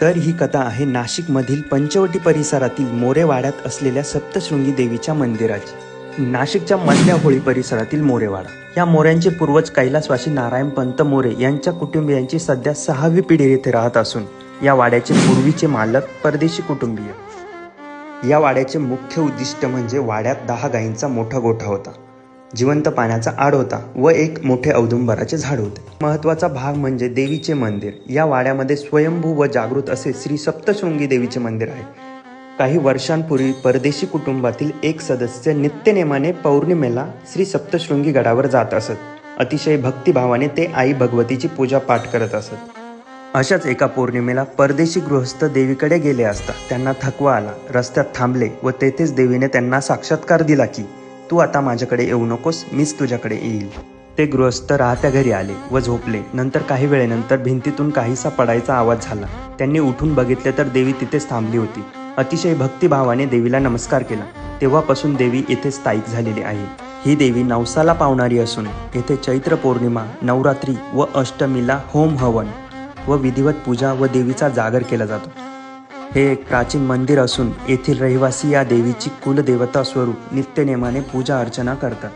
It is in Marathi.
तर ही कथा आहे नाशिकमधील पंचवटी परिसरातील मोरेवाड्यात असलेल्या सप्तशृंगी देवीच्या मंदिराची. नाशिकच्या मधल्या होळी परिसरातील मोरेवाडा. या मोऱ्यांचे पूर्वज कैलासवासी नारायण पंत मोरे यांच्या कुटुंबियांची सध्या सहावी पिढी येथे राहत असून या वाड्याचे पूर्वीचे मालक परदेशी कुटुंबीय. या वाड्याचे मुख्य उद्दिष्ट म्हणजे वाड्यात दहा गायींचा मोठा गोठा होता. जिवंत पाण्याचा आड होता व एक मोठे औदुंबराचे झाड होते. महत्त्वाचा भाग म्हणजे देवीचे मंदिर. या वाड्यामध्ये स्वयंभू व जागृत असे श्री सप्तशृंगी देवीचे मंदिर आहे. काही वर्षांपूर्वी परदेशी कुटुंबातील एक सदस्य नित्यनेमाने पौर्णिमेला श्री सप्तशृंगी गडावर जात असत. अतिशय भक्तिभावाने ते आई भगवतीची पूजा पाठ करत असत. अशाच एका पौर्णिमेला परदेशी गृहस्थ देवीकडे गेले असता त्यांना थकवा आला. रस्त्यात थांबले व तेथेच देवीने त्यांना साक्षात्कार दिला की तू आता माझ्याकडे येऊ नकोस मीच तुझ्याकडे येईल. ते गृहस्थ राहत्या घरी आले व झोपले. नंतर काही वेळेनंतर भिंतीतून काहीसा पडायचा आवाज झाला. त्यांनी उठून बघितले तर देवी तिथेच थांबली होती. अतिशय भक्तिभावाने देवीला नमस्कार केला. तेव्हापासून देवी येथे स्थायिक झालेली आहे. ही देवी नवसाला पावणारी असून येथे चैत्र पौर्णिमा नवरात्री व अष्टमीला होम हवन व विधिवत पूजा व देवीचा जागर केला जातो. हे एक प्राचीन मंदिर असून येथील रहिवासी या देवीची कुलदेवता स्वरूप नित्यनेमाने पूजा अर्चना करतात.